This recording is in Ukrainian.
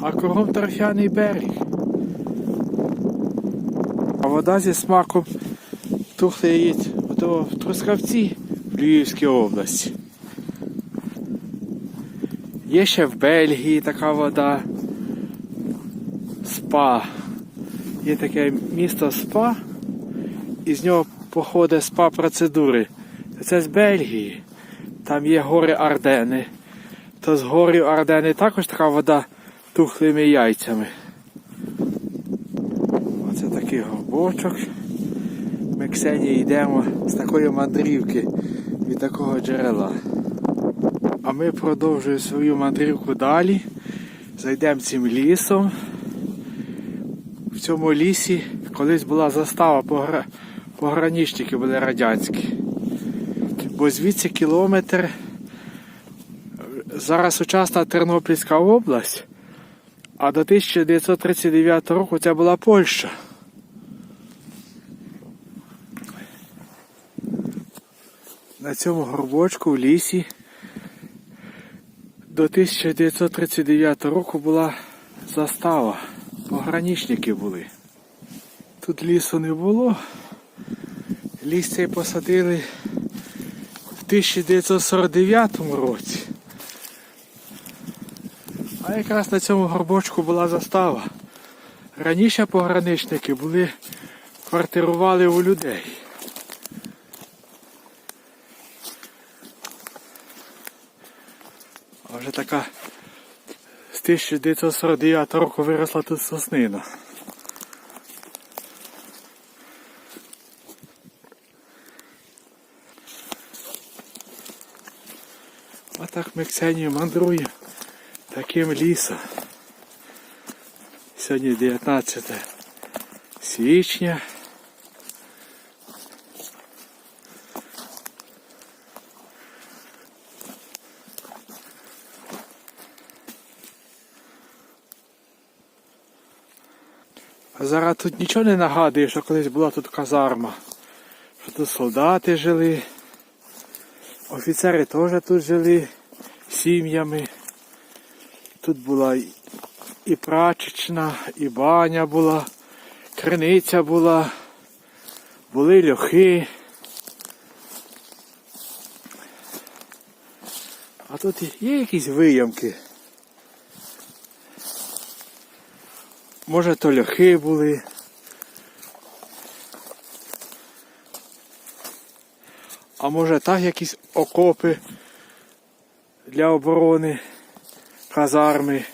а кругом торфяний берег. А вода зі смаком тухле яєць ото Трускавці в Львівській області. Є ще в Бельгії така вода. Спа. Є таке місто Спа, і з нього походить спа процедури. Це з Бельгії. Там є гори Ардени. То з горів Ардени також така вода тухлими яйцями. Оце такий горбочок. Ми Ксенії йдемо з такої мандрівки від такого джерела. А ми продовжуємо свою мандрівку далі. Зайдемо цим лісом. В цьому лісі колись була застава погра... пограничники були радянські. Бо звідси кілометр. Зараз сучасна Тернопільська область, а до 1939 року це була Польща. На цьому горбочку в лісі до 1939 року була застава. Пограничники були. Тут лісу не було. Ліс цей посадили в 1949 році. А якраз на цьому горбочку була застава. Раніше пограничники були, квартирували у людей. А вже така з 1949 року виросла тут соснина. А так ми Ксенію мандруємо таким лісом. Сьогодні 19 січня. А зараз тут нічого не нагадує, що колись була тут казарма. Що тут солдати жили. Офіцери теж тут жили сім'ями. Тут була і- прачечна, і баня була, криниця була, були льохи. А тут є якісь виямки. Може то льохи були. А може так якісь окопи для оборони казарми.